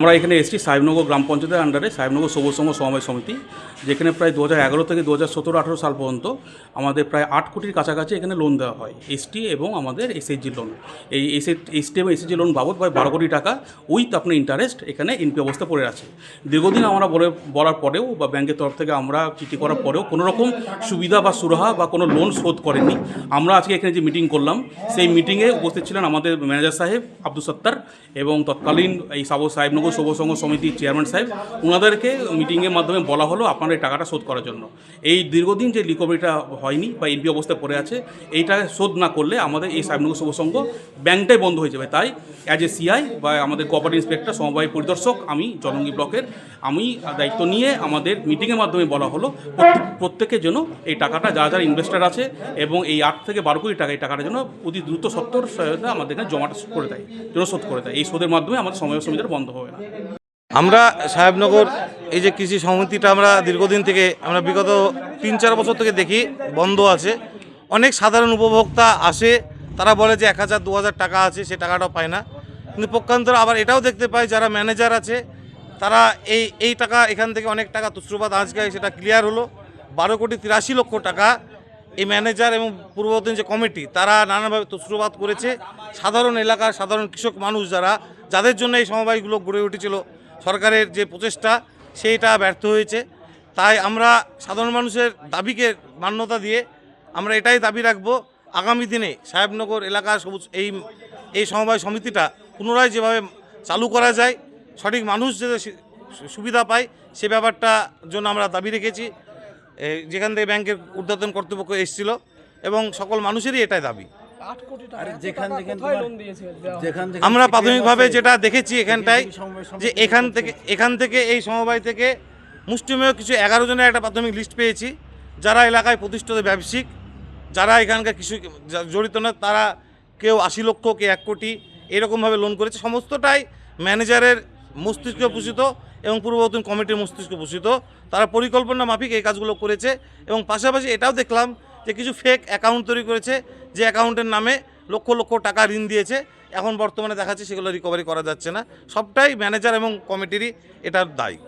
আমরা এখানে এসেছি সাহেবনগর গ্রাম পঞ্চায়েতের আন্ডারে সাহেবনগর সবুজ সংঘ সমিতি, যেখানে প্রায় দু হাজার এগারো থেকে দু হাজার সতেরো সাল পর্যন্ত আমাদের প্রায় আট কোটির কাছাকাছি এখানে লোন দেওয়া হয় এসটি এবং আমাদের এসএইচজি লোন এই এসএ এসটি এবং এসএইচজি লোন বাবদ প্রায় বারো কোটি টাকা উইথ আপনার ইন্টারেস্ট এখানে এনপি অবস্থা পড়ে আছে। দীর্ঘদিন আমরা বলে, বলার পরেও বা ব্যাংকের তরফ থেকে আমরা চিঠি করার পরেও কোনো রকম সুবিধা বা সুরাহা বা কোনো লোন শোধ করেনি আমরা আজকে এখানে যে মিটিং করলাম, সেই মিটিংয়ে উপস্থিত ছিলেন আমাদের ম্যানেজার সাহেব আব্দুল সত্তার এবং তৎকালীন এই সাবো, সাহেবনগর সবুজ সংঘ সমিতির চেয়ারম্যান সাহেব ওনাদেরকে মিটিংয়ের মাধ্যমে বলা হলো আপনারা এই টাকাটা শোধ করার জন্য। এই দীর্ঘদিন যে রিকভারিটা হয়নি বা এনপি অবস্থায় পড়ে আছে, এইটা শোধ না করলে আমাদের এই সাহেবনগর সবুজ সংঘ ব্যাংকটাই বন্ধ হয়ে যাবে। তাই অ্যাজ এ সিআই বা আমাদের কোঅপারেটিভ ইন্সপেক্টর সমবায় পরিদর্শক, আমি জলঙ্গি ব্লকের, আমি দায়িত্ব নিয়ে আমাদের মিটিংয়ের মাধ্যমে বলা হলো প্রত্যেক- প্রত্যেকের জন্য এই টাকাটা, যারা যারা ইনভেস্টার আছে এবং এই আট থেকে বারো কোটি টাকা এই টাকাটার জন্য অতি দ্রুত সত্তর সহায়তা আমাদের এখানে জমাটা করে দেয় জন্য শোধ করে দেয়। এই শোধের মাধ্যমে আমাদের সময় সমিতিটা বন্ধ হবে। আমরা সাহেবনগর এই যে কৃষি সমিতিটা আমরা দীর্ঘদিন থেকে আমরা বিগত তিন চার বছর থেকে দেখি, বন্ধ আছে। অনেক সাধারণ উপভোক্তা আসে, তারা বলে যে এক হাজার, দু হাজার টাকা আছে, সে টাকাটাও পায় না। কিন্তু পক্ষান্তরে আবার এটাও দেখতে পাই, যারা ম্যানেজার আছে, তারা এই এই টাকা এখান থেকে অনেক টাকা তুশ্রুপাত আজকে সেটা ক্লিয়ার হলো। বারো কোটি তিরাশি লক্ষ টাকা এই ম্যানেজার এবং পূর্ববর্তী যে কমিটি তারা নানাভাবে তসরুবাদ করেছে। সাধারণ এলাকার সাধারণ কৃষক মানুষ যারা, যাদের জন্য এই সমবায়গুলো গড়ে উঠেছিল সরকারের যে প্রচেষ্টা, সেইটা ব্যর্থ হয়েছে। তাই আমরা সাধারণ মানুষের দাবিকে মান্যতা দিয়ে আমরা এটাই দাবি রাখব, আগামী দিনে সাহেবনগর এলাকার সবুজ এই এই সমবায় সমিতিটা পুনরায় যেভাবে চালু করা যায়, সঠিক মানুষ যাতে সুবিধা পায়, সে ব্যাপারটা জন্য আমরা দাবি রেখেছি। যেখান থেকে ব্যাংকের ঊর্ধ্বতন কর্তৃপক্ষ এসেছিল এবং সকল মানুষেরই এটাই দাবি। থেকে আমরা প্রাথমিকভাবে যেটা দেখেছি এখানটায় যে এখান থেকে এখান থেকে এই সমবায় থেকে মুষ্টিমেয় কিছু এগারো জনের একটা প্রাথমিক লিস্ট পেয়েছি। যারা এলাকায় প্রতিষ্ঠিত ব্যবসায়িক যারা এখানকার কিছু জড়িত না তারা কেউ আশি লক্ষ কেউ এক কোটি এরকমভাবে লোন করেছে। সমস্তটাই ম্যানেজারের মস্তিষ্ক পোষিত এবং পূর্ববর্তী কমিটির মস্তিষ্ক পোষিত তারা পরিকল্পনা মাফিক এই কাজগুলো করেছে এবং পাশাপাশি এটাও দেখলাম যে কিছু ফেক অ্যাকাউন্ট তৈরি করেছে, যে অ্যাকাউন্টের নামে লক্ষ লক্ষ টাকা ঋণ দিয়েছে। এখন বর্তমানে দেখাচ্ছে সেগুলো রিকভারি করা যাচ্ছে না। সবটাই ম্যানেজার এবং কমিটিরই এটার দায়ী।